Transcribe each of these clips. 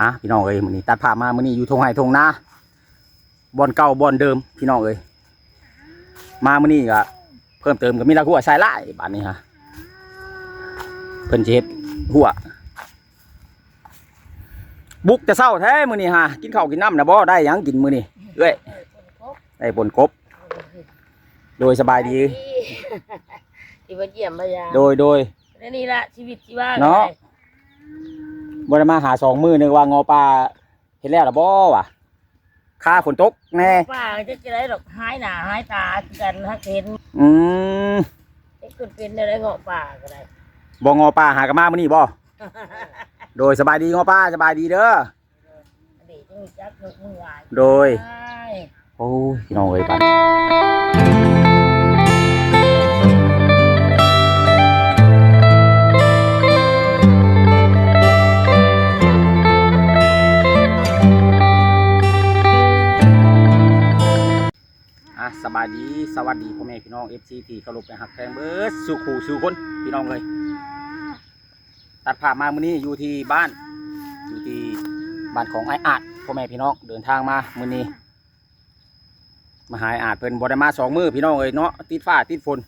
อะพี่น้องเอ้ยมื้อนี้ตัดภาพมามื้อนี้อยู่ทงไห้ทงนาบ่อนเก่าบ่อนเดิมพี่น้องเอ้ยมามื้อนี้ก็เพิ่มเติมก็มีละหัวสายลายบาดนี้ฮะเพิ่นสิเฮ็ดหัวบุกแต่เช้าแท้มื้อนี้ฮะกินข้าวกินน้ำนะบ่ได้หยังกินมื้อนี้เอ้ยได้ปนกบ โดยสบายดีที่ว่าเยี่ยมมายามโดยโดย และนี่ละชีวิตที่ว่า เนาะ บ่ได้มาหาสองมื้อนึกว่างอปลาเฮ็ดแล้วล่ะบ่วะค่าฝนตกแน่ป้าจะจะได้ดอกหายหน้าหายตาคือกันฮักเห็นอืมไอ้คนเป็นอะไรเงาะป่าก็ได้บ่งอปลาหากนมามื้อนี้บ่โดยสบายดีงอปลาสบายดีเด้ออดีตจะมีจักมือมือหลายโดย ใช่ โอ้ยพี่น้องเอ้ยปัน บายดีสวัสดีพ่อแม่พี่น้อง FC ที่เคารพและหักแพงเบิดสู่ขู่สู่คนพี่น้องเลยตัดภามามื้อนี้อยู่ที่บ้าน อยู่ที่บ้านของไอ้อาจพ่อแม่พี่น้องเดินทางมามื้อนี้ มาหายอาจเพิ่นบ่ได้มาสองมือพี่น้องเอ้ยเนาะติดฟ้าติดฝน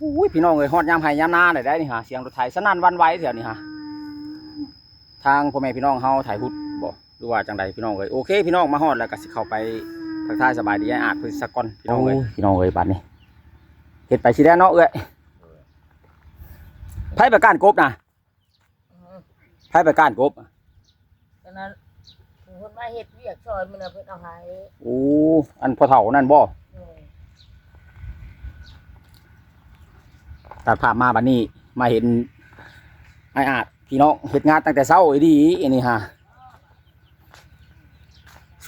อุ้ยพี่น้องเอ้ยฮอดยามไห้ยามนาได้ได้นี่ฮะเสียงรถไถสนั่นวันไหวแถวนี้ฮะทางพ่อแม่พี่น้องเฮาถ่ายพุทธบ่หรือว่าจังใดพี่น้องเอ้ยโอเค พี่น้องมาฮอดแล้วก็สิเข้าไป ทักทายสบายดีไอ้อาจเพิ่นสักก่อนพี่น้องเอ้ยพี่น้องเอ้ยบัดนี้เฮ็ดไปสิได้เนาะเอ้ยไผไปก้านกบนะอืมไผไปก้านกบฉะนั้นผู้คนมาเฮ็ดเวียกซอยมันน่ะเพิ่นเอาให้โอ้อันพ่อเฒ่านั่นบ่อืมตัดภาพมาบัดนี้มาเห็นไอ้อาจพี่น้องเฮ็ดงานตั้งแต่เช้าไอ้ดีอันนี้ฮะ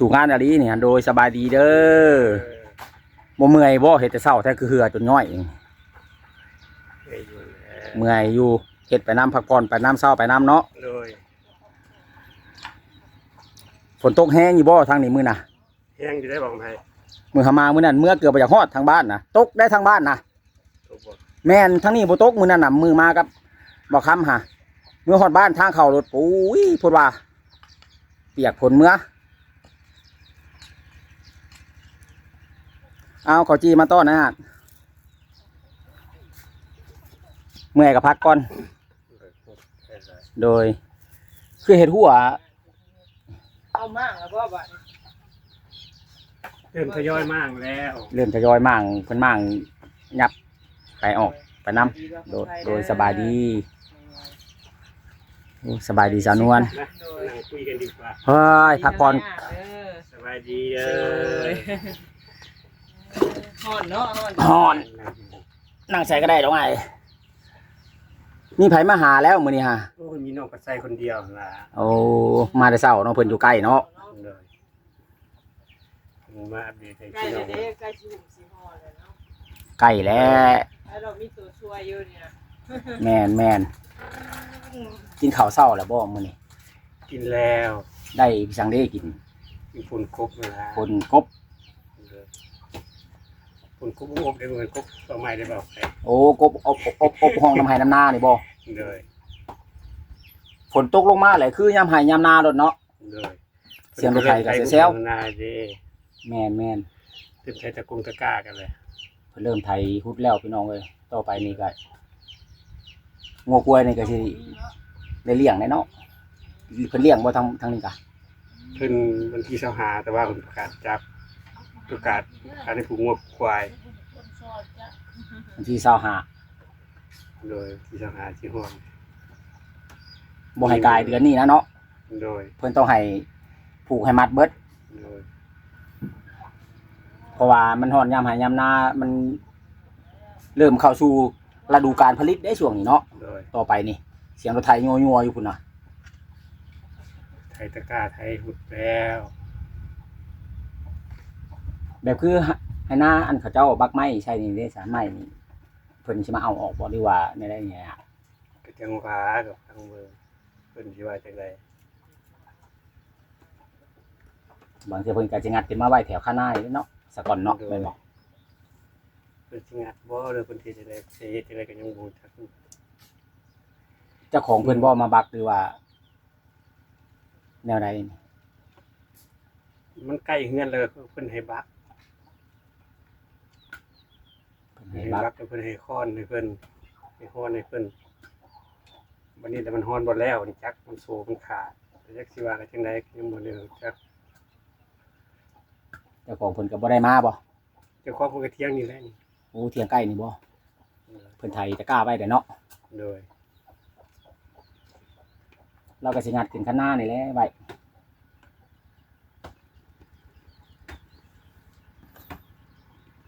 สู่งานอะไรนี่ฮะโดยสบายดีเด้อบ่เมื่อยบ่เฮ็ดแต่เช้าแท้คือเหือจนย่อยเองเมื่อยอยู่เฮ็ดไปน้ำพักผ่อนไปน้ำเช้าไปน้ำเนาะเลยฝนตกแห้งอยู่บ่ทางนี้มื้อน่ะแห้งจะได้บอกไทยมื้อหามามื้อนั้นเมื่อเกือบไปจากฮอดทางบ้านน่ะตกได้ทางบ้านน่ะถูกบอกแม่นทั้งนี้บ่ตกมื้อนั้นน่ะมือมากับบ่คำหะเมื่อฮอดบ้านทางเข้ารถปุ้ยพูดว่า เปียกผลเมื่อ เอาขอจีมาต้อนนะฮะเมื่อยกับพักก่อน โดย คือเห็ดหัวเอามากแล้วบ่บัดนี้เริ่มทยอยมากแล้วเริ่มทยอยมั่งเพิ่นมั่งยับไปออกไปนํโดยโดยสบายดีโอ้สบายดีสาวนวลนะนั่งคุยกันดีกว่าเฮ้ยพักผ่อนสบายดีเออ ฮ้อนเนาะฮ้อนหอน นั่งใส่ก็ได้ดอกไงมีไผมาหาแล้วมื้อนี้ฮะโอ้ยมีน้องกระใสคนเดียวล่ะโอ้มาแต่เช้าเนาะเพิ่นอยู่ใกล้เนาะเลยมาอัปเดตให้ใกล้พี่น้เลอยงเด้ใกล้ชิหุสิฮอดแล้วเนาะใกล้แล้วแล้วเรามีตัวช่วยอยู่เนี่ยแม่นแม่นกินข้าวเช้าแล้วบ่มื้อนี้กินแล้วได้พี่สังได้กิน มีฝุ่นครบนะคนกบ ฝุ่นครบอบได้เหมือนครบต่อไม้ได้บอกใครโอ้กบอบอบอบอบห้องน้ำไห้น้ำนานี่บ่เลยฝนตกลงมาเลยคือยามไห้ยามนาโดดเนาะเลยเสียงรถไฟกับเสียงแซวนาเด้แม่นแม่นเต็มใช้ตะกุงตะกร้ากันเลยเพิ่นเริ่มไถฮุดแล้วพี่น้องเอ้ยต่อไปนี่ก็งัวกล้วยนี่ก็สิได้เลี้ยงแน่เนาะเพิ่นเลี้ยงบ่ทางทางนี้กะเพิ่นวันที่เสาหาแต่ว่าเพิ่นประกาศจับ ประกาศการให้ผูกงวกควายคนซอยจ้ะวันที่25โดยที่เสาหาที่ห้องบ่ให้กายเดือนนี้นะเนาะโดย เพิ่นต้องให้ผูกให้มัดเบิดโดยเพราะว่ามันฮ้อนยามไห้ยามนามัน เริ่มเข้าสู่ฤดูการผลิตได้ช่วงนี้เนาะโดย ต่อไปนี่ เสียงรถไถยัวๆอยู่พุ่นน่ะไทยตะกร้าไทยหุดแล้ว แบบคือให้หน้าอันเขาเจ้าบักไม้ใช่นี่เด้สารไม้นี่เพิ่นสิมาเอาออกบ่หรือว่าในได้ไงอะกระจังหวากับทางเมืองเพิ่นสิว่าจังไดบางทีเพิ่นก็สิงัดขึ้นมาไว้แถวข้างหน้านี่เนาะสะก่อนเนาะแม่นบ่เพิ่นสิงัดบ่หรือเพิ่นสิจังไดสิเฮ็ดจังไดก็ยังบ่รู้จักเจ้าของเพิ่นบ่มาบักหรือว่า แนวใดนี่มันใกล้เฮือนเลยเพิ่นให้บัก เพิ่น ให้ให้บับักกแล้วเพิ่นให้ค้อนให้เพิ่นให้ค้อนให้เพิ่นวันนี้แต่มันฮ้อนบ่แล้วนี่จักมันโซมันขาดแต่จักสิว่ากันจังไดยังบ่ได้รู้จักเจ้าของเพิ่นก็บ่ได้มาบ่เจ้าของเพิ่นก็เที่ยงนี่แหละนี่โอ้เถียงใกล้นี่บ่เพิ่นไถตะกร้าไว้แต่เนาะโดยเราก็สิงัดขึ้นข้างหน้านี่แหละไว้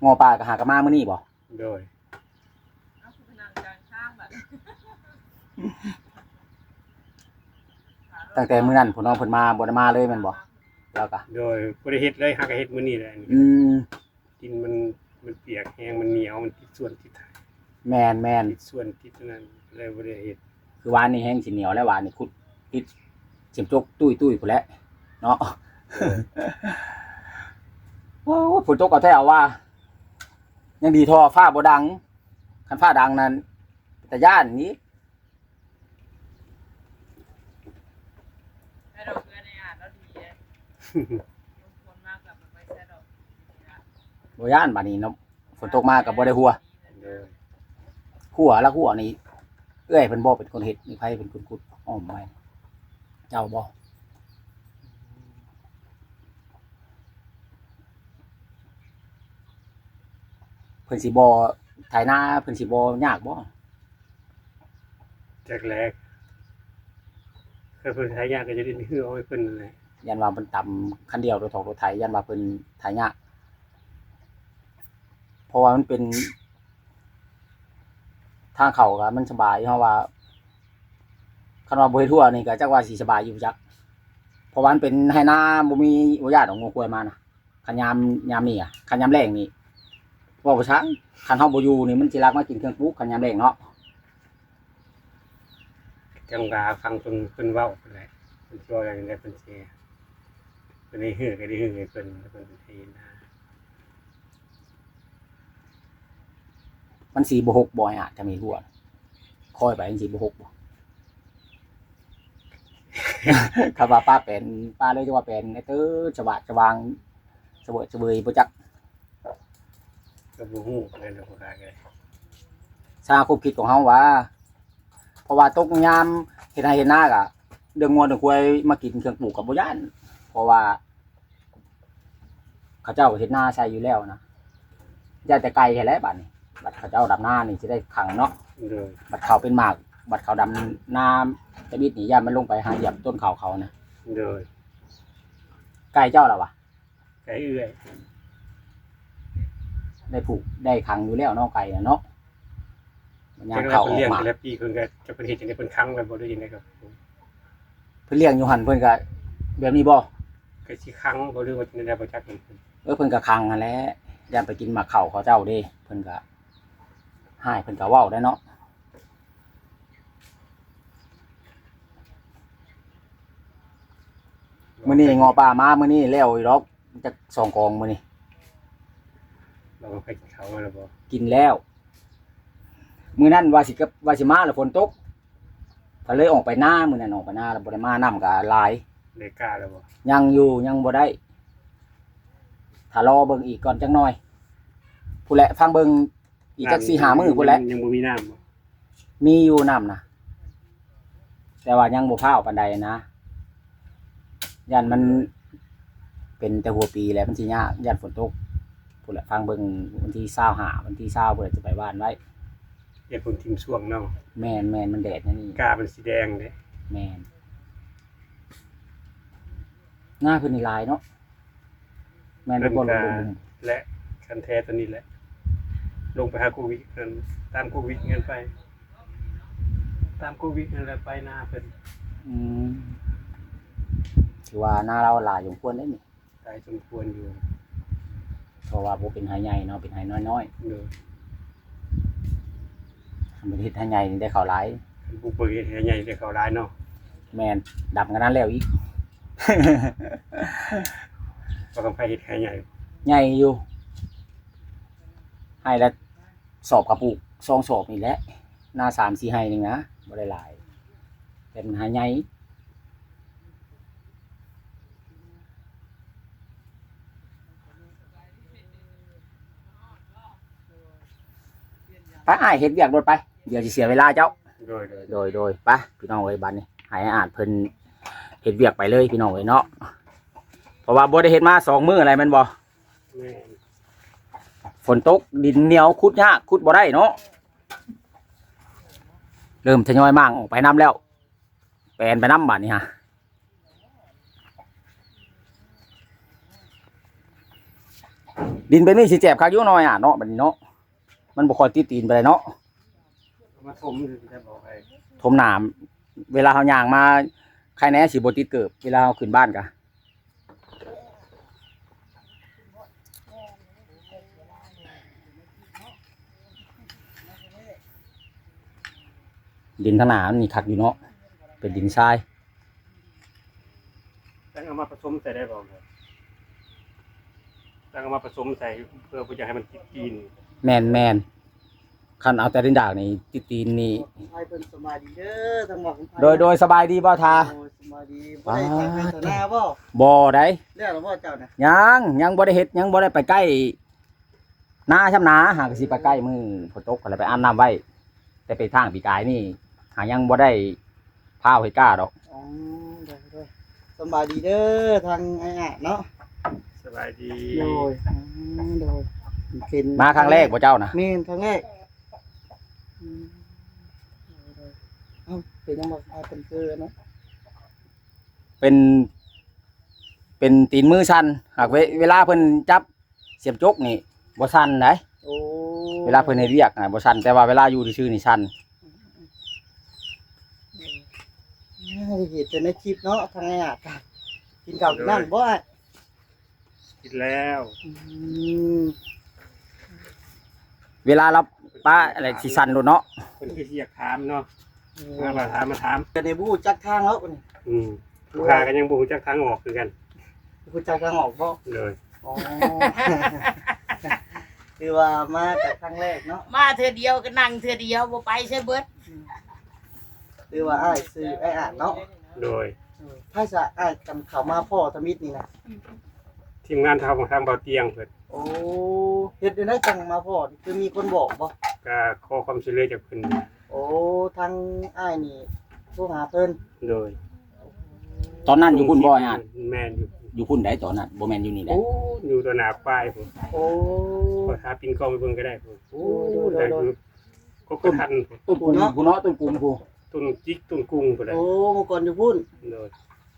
งอปลาก็หากะมามื้อนี้บ่ โดยเอาคือพนังกลางข้างแบบตั้งแต่มื้อนั้นพุ่นน้องเพิ่นมาบ่ได้มาเลยแม่นบ่เราก็โดยบ่ได้เฮ็ดเลยหาก็เฮ็ดมื้อนี้แหละนี่อืมดินมันมันเปียกแห้งมันเหนียวมันติดส่วนติดไถแม่นแม่นติดส่วนติดนั้นเลยบ่ได้เฮ็ดคือหวานนี่แห้งสิเหนียวแล้วหวานนี่คุดติดเสียมจกตุ้ยตุ้ยพุ่นแหละเนาะโอ้ยฝนตกเอาแท้เอาว่า ยังดีทอฟ้าบ่ดังคันฟ้าดังนั้นแต่ย่านนี้ไอ้ดอกเงินในอ่านแล้วดีเลยลงทุนมากกับมันไม่ใช่ดอกบ่ย่านบัดนี้เนาะฝนตกมาก็บ่ได้หัวโดยหัวแล้วหัวนี่เอ้ยเพิ่นบ่เป็นคนเฮ็ดนี่ไผเป็นคนขุดอ้อมไว้เจ้าบ่ พิ่นสิบ่ไถนาเพิ่นสิบ่ยากบ่จากแรกเคยเพิ่นใช้ยากก็จะได้ฮือเอาให้เพิ่นนั่นแหละยันว่าเพิ่นต่ำคันเดียวรถถอกรถไถยันว่าเพิ่นไถยากเพราะว่ามันเป็นทางเขาก็มันสบายเพราะว่าคันว่าบ่เฮ็ดทั่วนี่ก็จักว่าสิสบายอยู่จักเพราะว่ามันเป็นให้นาบ่มีบ่ญาติของงูควายมานะคันยามยามนี่อะคันยามแรงนี่เว่าบ่ช้างคันเฮาบ่อยู่นี่มันสิลักมากินเครื่องปลูกคันยามแรงเนาะจังหวะฟังเพิ่นเพิ่นเว้าเพิ่นแหละเพิ่นช่วยอย่างนี้เพิ่นเสียเพิ่นได้ฮือก็ได้ฮือให้เพิ่นแล้วเพิ่นเฮ็ดนามันสิบ่หกบ่ให้อาจจะมีหัวคอยไปมันสิบ่หกบ่คำว่าป้าเป็นป้าเลยจะว่าเป็นไอ้เตื้อฉบาดฉบางเสวยเสวยบ่จัก ก็บ่ฮู้เลยนะพวกนั้นเลยสร้างความคิดของเฮาว่า เพราะว่าตกยามเฮ็ดให้เฮ็ดหน้ากะเดืองงวนเดืองควยมากินเครื่องปลูกกับบ่ย่านเพราะว่า เขาเจ้าเฮ็ดหน้าใช้อยู่แล้วนะย่านแต่ไกลแค่แหล้วบัดนี้บัดเขาเจ้าดำหน้านี่สิได้ขังเนาะโดยบัดเขาเป็นหมาก บัดเขาดำน้ำตะบิดนี่ย่านมันลงไปหาเหยียบต้นเขาเขานะโดยไกลเจ้าล่ะวะไก่เอื้อย ได้ผูกได้ขังอยู่แล้วเนาะไก่น่ะเนาะมันยาจัมงเขาเขาออเลี้ยงกมาแต่ละปีเพิ่นก็จะเพิ่นเฮ็ดจังได๋เพิ่นคังไว้บ่ได้ยังไดครับผมเพิ่นเลี้ยงอยู่หันเพิ่นก็แบบนี้บ่ก็สิคังบ่หรือว่าจังได๋บ่จักเพิ่นเออเพิ่นก็คังหั่นแหละย่านไปกินหมากเข่าเขาเจ้าเด้เพิ่นก็ให้เพิ่นก็เว้าได้เนาะมื้อนี้งอปลามามื้อนี้แล้วอีดอกจักสองกองมื้อนี้ เราก็ไปกินข้าวมาแล้วบ่กินแล้ว มื้อนั้นว่าสิกับว่าสิมาแล้วฝนตกก็เลยออกไปหน้ามื้อนั้นออกไปหน้าแล้วบ่ได้มาน้ำก็หลาย ได้กล้าแล้วบ่ยังอยู่ยังบ่ได้ถ้ารอเบิ่งอีกก่อนจังหน่อยผู้นแหละฟังเบิ่งอีกจักสี่หามื้อผู้นแหละยังบ่มีน้ำบ่มีอยู่น้ำนะแต่ว่ายังบ่พร้าวปานใดนะยันมันเป็นแต่หัวปีแล้วมันสิยากยันฝนตก ผู้นแหละฟังเบิ่งวันที่25วันที่20เพิ่นจะไปบ้านไว้เดี๋ยวเพิ่นทิ่มช่วงเนาะแม่นแม่นมันแดดนั่นนี่กามันสีแดงเด้แม่นหน้าเพิ่นนี่ลายเนาะแม่นเพิ่นบ่ลก็งและคันแท้ตัวนี้แหละ ลงไปหาโควิดกันตามโควิดเงินไป ตามโควิดนั่นแหละไปหน้าเพิ่นอืมถือว่าหน้าเราหลายอยู่ควรได้นี่ตายสมควรอยู่ เพราะว่าบ่เป็นหายใหญ่เนาะเป็นหายน้อยเด้อๆถ้าเป็นเฮ็ดหายใหญ่นี่ได้เข้าหลายคันผู้เปิดให้ใหญ่ได้เข้าร้ายเนาะแม่นดับกันนั้นแล้วอีกก็กำไผเฮ็ดให้ใหญ่ใหญ่อยู่ ให้แล้วสอบกระปุกซองสอบนี่แหละ หน้าสามสี่ให้หนึ่งนะบ่ได้หลายแต่มันหาใหญ่ ไปอ้ายเฮ็ดเวียกรถไป เดี๋ยวสิเสียเวลาเจ้า โดยโดยโดยโดยไปพี่น้องเอ้ยบัดนี้ให้อ้ายอาจเพิ่นเฮ็ดเวียกไปเลยพี่น้องเอ้ยเนาะเพราะว่าบ่ได้เฮ็ดมาสองมื้ออะไรแม่นบ่แม่นฝนตกดินเหนียวขุดยากขุดบ่ได้เนาะเริ่มทยอยมั่งออกไปน้ำแล้วแปลนไปน้ำบัดนี้ฮะดินเป็นนี่สิเจ็บคักอยู่หน่อยอะเนาะบัดนี้เนาะ มันบ่ค่อยติดตีนไปเลยเนาะเอามาถมจะบอกให้ทมหนามเวลาเขาย่างมาใครแน่สิบติดเกิบเวลาเขาขึ้นบ้านกะดินทางหนามนี่คักอยู่เนาะเป็นดินทรายตั้งเอามาผสมใส่ได้บ่ครับตั้งเอามาผสมใส่เพื่อบ่อยากให้มันติดกิน แมนแมนคันเอาแต่ดินดากนี่ติดตีนนี่ไทยเป็นสบายดีเด้อทั้งหมดของไทยโดยโดยสบายดีบ่ทาโอ้ยสบายดีบ่ได้ถ่ายเป็นตหน้าบ่บ่ได้เรียกหลวงพ่อเจ้าน่ะยังยังบ่ได้เฮ็ดยังบ่ได้ไปใกล้หน้าช่ำนาหากสิไปใกล้มือฝนตกก็เลยไปอาบน้ำไว้ แต่ไปทางปีกายนี่ หายังบ่ได้พาวเฮ็ดกล้าดอกอ๋อได้ได้สบายดีเด้อทางไอ้อะเนาะสบายดีโดยอืมโดย เป็นมาครั้งแรกบ่เจ้านะแม่นครั้งแรกอืมโดยเอ้าเป็นยังบ่ไอ้เป็นคือเนาะเป็น เป็นตีนมือสั่นหากเวเวลาเพิ่นจับเสียบจกนี่บ่สั่นไดโอ้เวลาเพิ่นให้เรียกน่ะบ่สั่นแต่ว่าเวลาอยู่ซื่อๆนี่สั่นอ่าเห็นแต่ในคลิปเนาะทางไอ้อะค่ะกินข้าวกินน้ำบ่อะกินแล้ว อืม เวลาเราป้าอะไรสิสั่นโลดเนาะเพิ่นคือสิอยากถามเนาะมาว่าถามมาถามจะได้บูจักทางแล้วนี่อืมลูกค้าก็ยังบ่รู้จักทางออกคือกันบูจักทางออกบ่เลยอ๋อ คือว่ามาจากครั้งแรกเนาะมาเธอเดียวก็นั่งเธอเดียวบ่ไปใช่เบิดคือว่าอ้ายซื้อไอ้อ่านเนาะโดย ถ้าจะอ้ายจำเขามาพ่อทมิตรนี่นะทีมงานทางของทางเบาเตียงเพิ่น โอ้เฮ็ดได้จังมาพ่อนี่คือมีคนบอกบ่ก็ขอความช่วยเหลือจากเพิ่นโอ้ทางอ้ายนี่โทรหาเพิ่นโดยตอนนั้นอยู่พุ่นบ่อยอะแม่นอยู่อยู่พุ่นได้ตอนนั้นบ่แม่นอยู่นี่ได้โอ้อยู่ตัวหน้าป้ายพุ่นโอ้ขอหาปินกล้องไปเบิ่งก็ได้พุ่นโอ้โดยโดได้ยโดย คือก็กระทันพุ่นต้นกุ้งผู้เนาะต้นกุ้งผู้ต้นจิกต้นกุ้งพุ่นได้โอ้เมื่อก่อนอยู่พุ่นโดย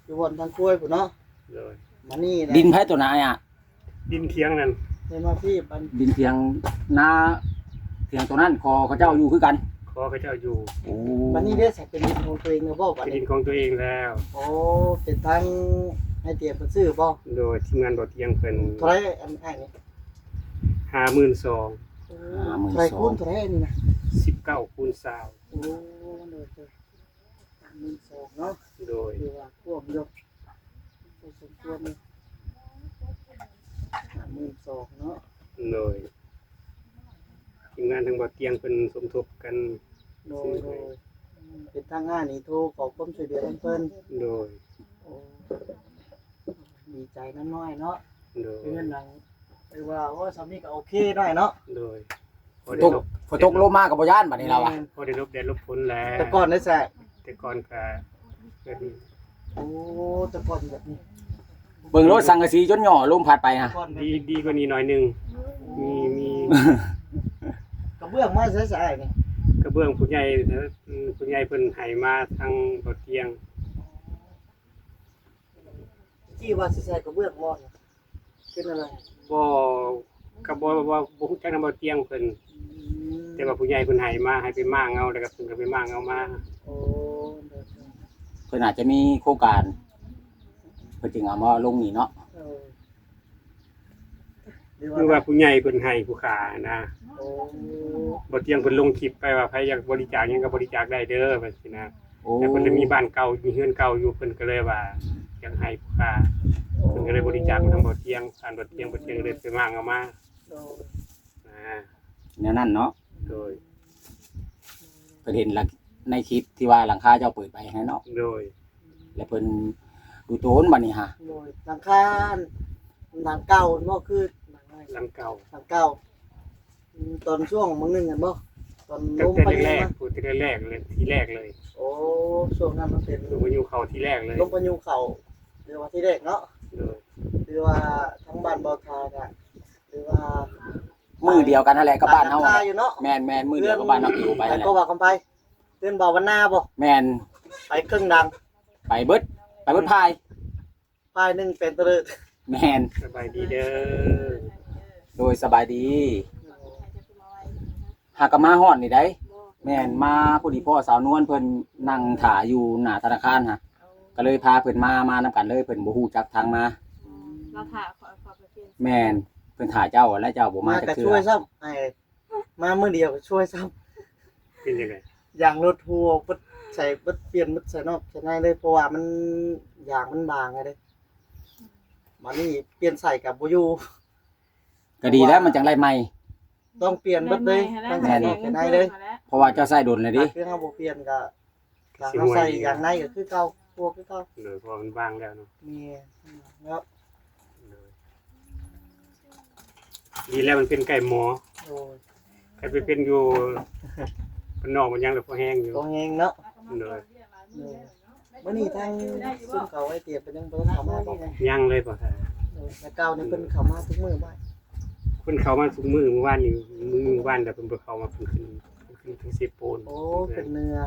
อยู่บ่อนทางกล้วยพุ่นเนาะโดยมานี่นะดินไผตัวไหนอะ ดินเทียงนั่นได้มาพี่ปันดินเทียงนาเทียงตัวนั้นคอเขาเจ้าอยู่คือกันขอพระเจ้าอยู่โอ้ปันนี้ได้ใส่เป็นดินของตัวเองเนาะบ่บัดเป็นดินี้นของตัวเองแล้ว โอ้เป็นทางให้เตรียมเพิ่นซื้อบ่โดยทีมงานเบาเตียงเพิ่นเท่าไหรอันอ้ายนี่52,000โอ้เท่าไหรคูณเท่าไหรอันนี่นะ19คูณ20โอ้โดยโดยสามหมื่นสองเนาะ โดย คือว่าควบยกพอสมควรเลยสาม หมื่นสองเนาะโดยทีมงานทางเบาเตียงเพิ่นสมทบกันโดยโดยอืมเป็นทางงานนี่โทรขอความช่วยเหลือเพิ่นโดยโอ้ดีใจน้ำน้อยเนาะโดยเพื่อนหลังคือว่าโอ้สามีก็โอเคหน่อยเนาะโดยพอตได้กลบฝนตกลงมากับบ่ย่านบัดนี้เราอะพอได้ลบแดดลบฝนแล้วแต่ก่อนได้แสะแต่ก่อนก็แบบโอ้แต่ก่อนแบบนี้ เบิ่งรถสังกะสีจนหย่อลมพัดไปฮะก่อนแบบดีนี้ดีกว่านี้หน่อยหนึงมีมีกระเบื้องมาใส่ๆนี่กระเบื้องผู้ใหญ่นะอืมผู้ใหญ่เพิ่นให้มาทางบ่เตียงที่ว่าสิใส่กระเบื้องบ่เนี่ยเป็นอะไรบ่ก็บ่ว่าบ่ฮู้จักนำบ่เตียงเพิ่นอืมแต่ว่าผู้ใหญ่เพิ่นให้มาให้ไปมางเอาแล้วก็เพิ่นก็ไปมางเอามาโอ้เดี๋ยวเพิ่นอาจจะมีโครงการเพิ่นจึงเอามาลงนี่เนาะเออหรือหรือว่าว่าผู้ใหญ่เพิ่นให้ผู้ขานะโอ้บ่เตียงเพิ่นลงคลิปไปว่าใครอยากบริจาคหยังก็บริจาคได้เด้อว่าซี่นะโอ้แต่เพิ่นเลยมีบ้านเก่ามีเฮือนเก่าอยู่เพิ่นก็เลยว่าอยากให้ผู้ขาเพิ่นก็เลยบริจาคมาทางบ่เตียงผ่านบ่เตียงบ่เตียงเลยไปมางเอามาโดยนะแนวนั้นเนาะโดยเพิ่นเห็นหลังในคลิปที่ว่าหลังคาเจ้าเปิดไปให้เนาะโดย แล้วเพิ่น ดูโตนบัดนี้ฮะโดยหลังคาหลังเก่าเนาะคือหลังอะไรหลังเก่าหลังเก่าอืมตอนช่วงมื้อหนึงกันบ่ตอนตั้ลงงแต่ไปแรแรกๆพูดที่แรกๆเลยที่แรกเลยโอ้ช่วงนั้นมันเป็นคือมาอยู่เขาที่แรกเลยลงพายุเขาหรือว่าที่แรกเนาะโดยหรือว่าทั้งบ้านบ่ทากะหรือว่ามือเดียวกันนั่นแหละกับบ้านเฮาทอยู่เนาะแม่นแม่นมือเดียวกับบ้านเฮาอยู่ไปนั่นแหก็ละว่ากันไปเตือนบ่าวันหน้าบ่แม่นไปครึ่งดังไปเบิด ไปเบิดพายปลายหนึงเป็นตะลึดแม่นสบายดีเด้อโดยสบายดีหากกมาฮอดนี่ได้แม่นมาพอดีพ่อสาวนวลเพิ่นนั่งถ่าอยู่หน้าธนาคารฮะก็เลยพาเพิ่นมามานํกันเลยเพิ่นบ่ฮู้จักทางมา เราถ่ายขอขอไปเปลี่ยนแม่นเพิ่นถ่าเจ้าแล้วเจ้าบ่มามาจักก็เทื่ช่วยอซ้ำไอ้มามื้อเดียวก็ช่วยซ้ำเป็นยังไงอย่างรถทัวร์ปึ๊ด ใส่ปึ๊ดเปลี่ยนปึ๊ดใส่นอกใส่ในเลยเพราะว่ามันยางมันบางไงเด้มานี่เปลี่ยนใส่กับบ่อยู่ก็ดีแล้วมันจังไล่ใหม่ ต้องเปลี่ยนเบิดเลยตั้งแต่นอกใส่ในเลยเพราะว่าเจ้าใส่ดนเลยดิคือเฮาบ่เปลี่ยนก็ก็เฮาใส่อย่างในก็คือเก่าพวกคือเก่าโดยพอมันว่างแล้วเนาะมีแล้วโดยดีแล้วมันเป็นไก่หมอโอ้ย ใครไปเป็นอยู่ มันนอกมันยังเหลือพอแห้งอยู่ ตัวเฮงเนาะ โดยมื้อนี้ทางซึ่งเขาไอ้เตียบเป็นยังบ่ได้เข้ามาบ่แม่นยังเลยป่ะท่านเออแต่เก่านี่เพิ่นเข้ามาทุกมื้อบ่เพิ่นเข้ามาทุกมือเมื่อวานนี่มือเมื่อวานแต่เพิ่นบ่เข้ามาเพิ่นขึ้นเพิ่นขึ้นถึงสิบปูนโอ้เป็นเนื้อ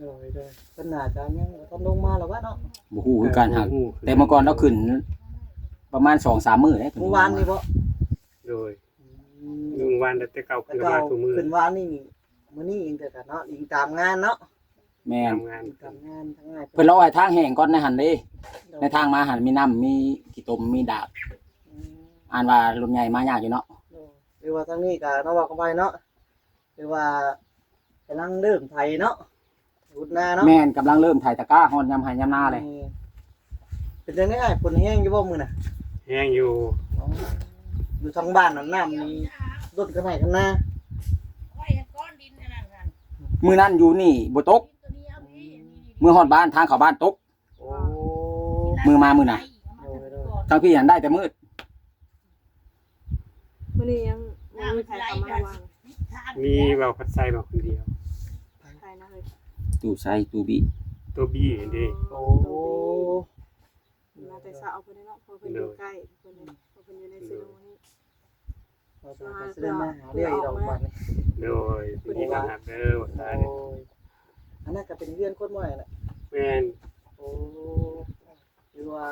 โดยโดยเพิ่นน่าจะยังบ่ทันลงมาหรอกว่าเนาะบ่ฮู้คือกันหักแต่เมื่อก่อนเราขึ้น ประมาณ2-3มื้อเด้เมื่อวานนี่บ่โดยอืมเมื่อวานแต่เก่าแต่ขึ้นเก่ามาทุกมือขึ้นวานนี่มื้อนี้เองแต่ก็เนาะอิงตามงานเนาะ แม่น ทำงานอิงตามงานทั้งงานเพิ่นรอให้ทางแห้งก่อนในหันเด้ ในทางมาหันมีน้ำมีขี้ตมมีดาบอืมอ่านว่ารถใหญ่มายากอยู่เนาะหรือว่าทางนี้ก็เนาะว่ากันไปเนาะหรือว่ากำลังเริ่มไถเนาะขุดนาเนาะแม่นกำลังเริ่มถ่ายตะกร้าฮอดยามไห้ยามนาเลยอืมเป็นจังได๋อ้ายฝนแห้งอยู่บ่มื้อน่ะแห้งอยู่อ๋ออยู่ทางบ้านน่ะน้ำนี่รดกันไหนกันนาไว้ก้อนดินนั่นกันมื้อนั้นอยู่นี่บ่ตกตัวนี้เอาพี่ มื้อฮอดบ้านทางเข้าบ้านตก โอ้มือมามือน่ะทางพี่หันได้แต่มืดมื่อนี้ยังยังมีใครเข้ามาวางมีเบาพัดไซมาคนเดียว ใครนะเลยตู้ใส่ตู้บิตัวบี้เด้โอ้มาแต่สาวเอาเพิ่นเนาะเพราะเพิ่นอยู่ใกล้เพิ่นเนี่ยเพราะเพิ่นอยู่ในซีโนนี้เราจะไปเดินมาหาเรื่องอีดอกบัดนี่โดยมีปัญหาเด้อว่าโอ้ตาเนี่ยย อันนั้นก็เป็นเรื่องคนใหม่น่ะแม่นโอ้หรือว่า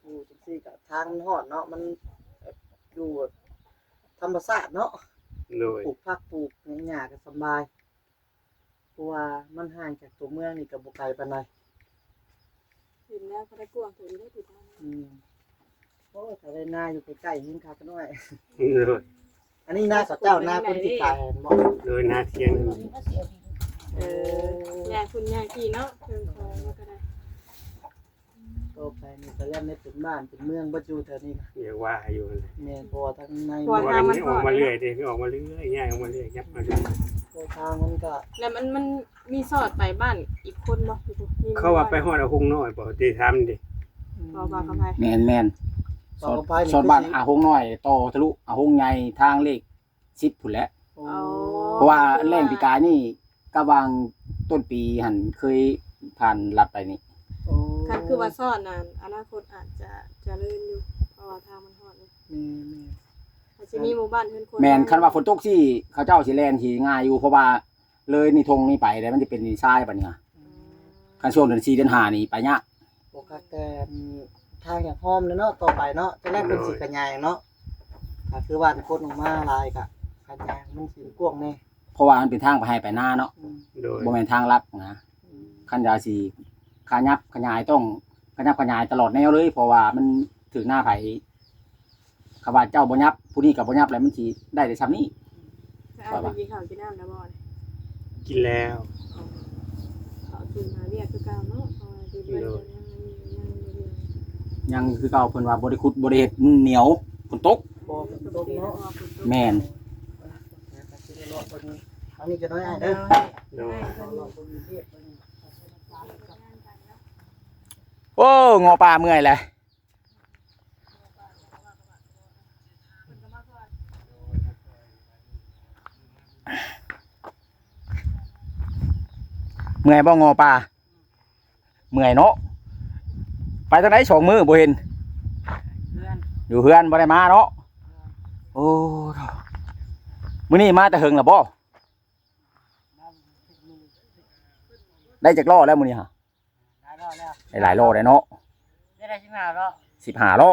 อยู่จังซี่ก็ทางมันฮอดเนาะมันอยู่ธรรมชาติเนาะโดยปลูกผักปลูกหญ้าก็สำบายเพราะว่ามันห่างจากตัวเมืองนี่ก็บ่ไกลปานใดถึงแล้วก็ได้กวางถึงได้ติดมาอืมโอ้ยถ้าได้นาอยู่ใกล้ๆยิ่งคักกันหน่อย โดยอันนี้นาเขาเจ้านาคนที่ตายบ่โดยหน้าเทียนเออยายคุณยายกี่เนาะเพิ่นขอมาก็ได้โตไปนี่ก็ยันได้เป็นบ้านเป็นเมืองบ่อยู่แถวนี้ก็เรียกว่าอยู่นั่นแหละแม่นเพอทั้งในเพราะว่ามันออกมาเรื่อยเด้ออกมาเรื่อยๆง่ายออกมาเรื่อยยับมาเรื่อยโตทางมันก็แล้วมันมันมีสอดไปบ้านอีกคนบ่อยู่มีเขาว่าไปฮอดเอาหงน้อยบ่ได้ทำดิรอบ่าวกับไผแมนแมนสอดสอดบ้านอาหงน้อยโตทะลุอาหงใหญ่ทางเลขสิบผุนแหล้วโอ้เพราะว่าแรงปีกายนี่ ก็วางต้นปีหันเคยผ่านลัดไปนี่โอ้คันคือว่าสอดนั่นอนาคตอาจจะเจริญอยู่เพราะว่าทางมันฮอดเลยแม่แม่อาจจะมีหมู่บ้านเพิ่นคนแมนคันว่าฝนตกที่เขาเจ้าสิแลนที่ง่ายอยู่เพราะว่าเลยนี่ทงนี่ไปแล้วมันจะเป็นดินทรายบัดนี้ฮะคันช่วงเดือน4เดือน5นี่ไปยากปกติทางอย่างหอมเลยเนาะต่อไปเนาะจะแรกเป็นสิกระยายเนาะถ้าคือว่าคนออกมาหลายก็กระยายมันสิกว้างแน่ เพราะว่ามันเป็นทางไปให้ไปหน้าเนาะอืมโดยบ่แม่นทางลัดนะอืมคันยาสีขยับขยายต้องขยับขยายตลอดแนวเลย เพราะว่ามันถึงหน้าไผขบาเจ้าบ่ยับ ผู้นี้กับบ่ยับแล้วมันสิได้แต่ซ้ำนี้เอาไปกินข้าวกินน้ำแล้วบ่เนี่ยกินแล้ว เขาคืนมาเรียกคือเก่าเนาะเพราะว่าดีเพิ่นยังยังยังอยู่ยังคือเก่าเพิ่นว่าบ่ได้ขุดบ่ได้เฮ็ดมันเหนียวฝนตกบ่เป็นตกเนาะ แม่น อันนี้จะน้อยอ้ายเด้อโดยโอ้งอปลาเมื่อยเลยเมื่อยบ่งอปลาเมื่อยเนาะไปทางไหนสองมือบ่เห็นอนอยู่เฮือนบ่ได้มาเนาะโอ้ มื้อนี้มาแต่เฮิงล่ะบ่ได้จักล้อแล้วมื้อนี้ฮะหลายรอบแล้วได้หลายล้อได้เนาะได้ได้ชิมหารอบ15ล้อ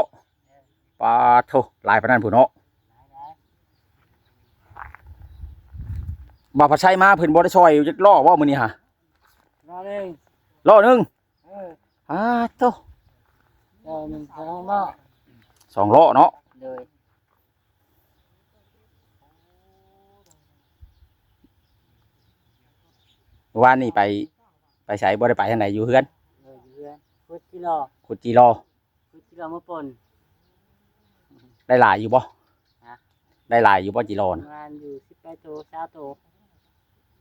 ปาโทหลายปานนั้นพุ่นเนาะหลายหลายบ่าวผัดไชยมาเพิ่นบ่ได้ช่วยอยู่จักล้อบ่มื้อนี้ฮะรอบหนึ่งล้อหนึงเอออ่าโตรอบหนึ่งสองรอบสองล้อเนาะเลย เมื่อวานนี่ไป ไปไสบ่ได้ไปทางไหนอยู่เฮือนเลยเพื่อนพุทธิรอขุดจีรอ พุทธิรอมาปน ได้หลายอยู่บ่ฮะ ได้หลายอยู่บ่จีรอปนะระมาณอยู่สิบแปดโตเช้าโต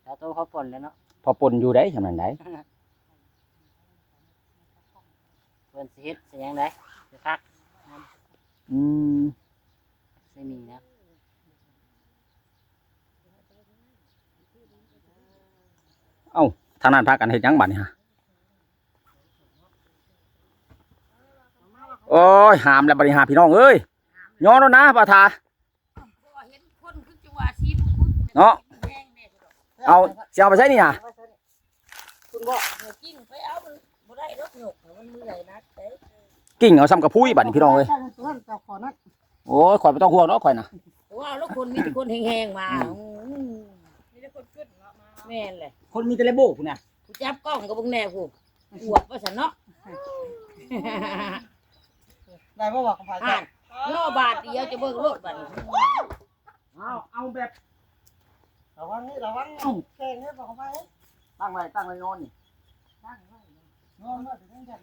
เช้าโตเขาปนแล้วเนาะพอปนอยู่ได้ขนาดไหนเพิ่นสิเฮ็ดสิหยังไดสิพักอืมสิมีนะ ทางนั้นพากันเฮ็ดหยังบัดนี่ฮะโอ้ยหามแล้วบัดนี้หาพี่น้องเอ้ยย้อนแล้วนะป้าทาเห็นคนคือจังหวะชีเนาะเอาสิเอาไปใช้นี่ฮะคุณบอกเดี๋ยวกิ้งไปเอามันบ่ได้รถหยกมันเมื่อยนักเด้กิ่งเอาซ้ำกับพุ้ยบัดนี้พี่น้องเอ้ยตัวนั้นเจ้าขอนั้นโอ้ยข่อยบ่ต้องห่วงเนาะข่อยน่ะว่าแล้วคนมีแต่คนแห้งๆมามีแต่คนขึ้นมา แม่นเลยคนมีแต่เลโบพุ่นน่ะกูจับกล้องกับเบิ่งแน่กูอวบว่าซั่นเนาะ ได้บ่บอกกับไผอ่านล้อบาทเดียวจะเบิ่งรถบัดนี้เอาเอาแบบระวังนี่ระวังแข่งให้บอกกับไผตั้งไว้ตั้งไว้นอนนี่นอนว่าถึงจะ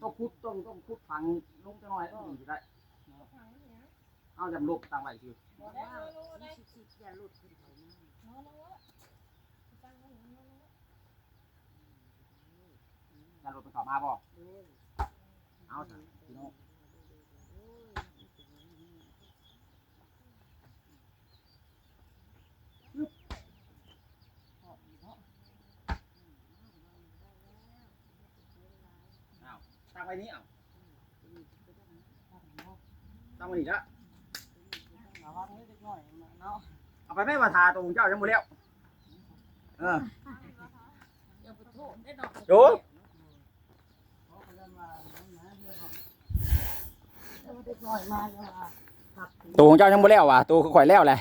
ต้องคุดต้องต้องคุดฝังลงจังหน่อยก็อยู่ได้เอาจำลูกตั้งไว้คือจะหลุดไป เข้ามาบ่เอาเถอะพี่น้องเอาตั้งไว้นี้เอาตั้งไว้นี่ละวังนิดหน่อยเนาะ เอา ไปแม่มาทาตรงเจ้าจังหมดแล้วเอออย่าไปโทษได้ดอกโยเด็กน้อยมาแล้วว่าตัวของเจ้ายังบ่แล้วว่ะตัวข่อยแล้วแหละ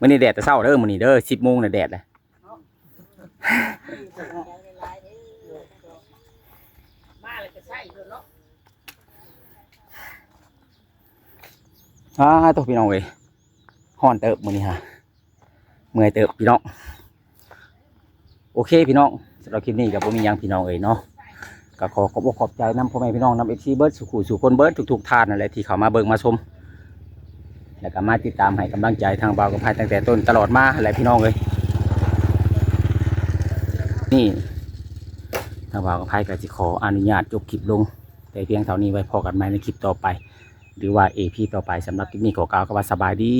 มื้อนี้แดดแต่เช้าเด้อมื้อนี้เด้อ10:00นน่ะแดดเลย มาแล้วก็ใส่เนาะ อ่าตัวพี่น้องเอ้ยฮ้อนเติบมือนี้ฮะเมื่อยเติบพี่น้อง โอเคพี่น้องสำหรับคลิปนี้ก็บ่มียังพี่น้องเอ้ยเนาะก็ขอขอบอกขอบใจนํพ่อแม่พี่น้องนำ FC เบิร์ดสุขุสู่คนเบิร์ดทุกๆท่านนั่นแหละที่เข้ามาเบิ่งมาชมแล้วก็มาติดตามให้กำลังใจทางบ่าวกับพายตั้งแต่ต้นตลอดมาอะไรพี่น้องเอ้ยนี่ทางบ่าวกับพายก็สิขออนุญาตจบคลิปลง แต่เพียงเท่านี้ไว้พอกันไหมในคลิปต่อไป หรือว่า AP ต่อไปสำหรับคลิปนี้ขอกล่าวคำว่าสบายดี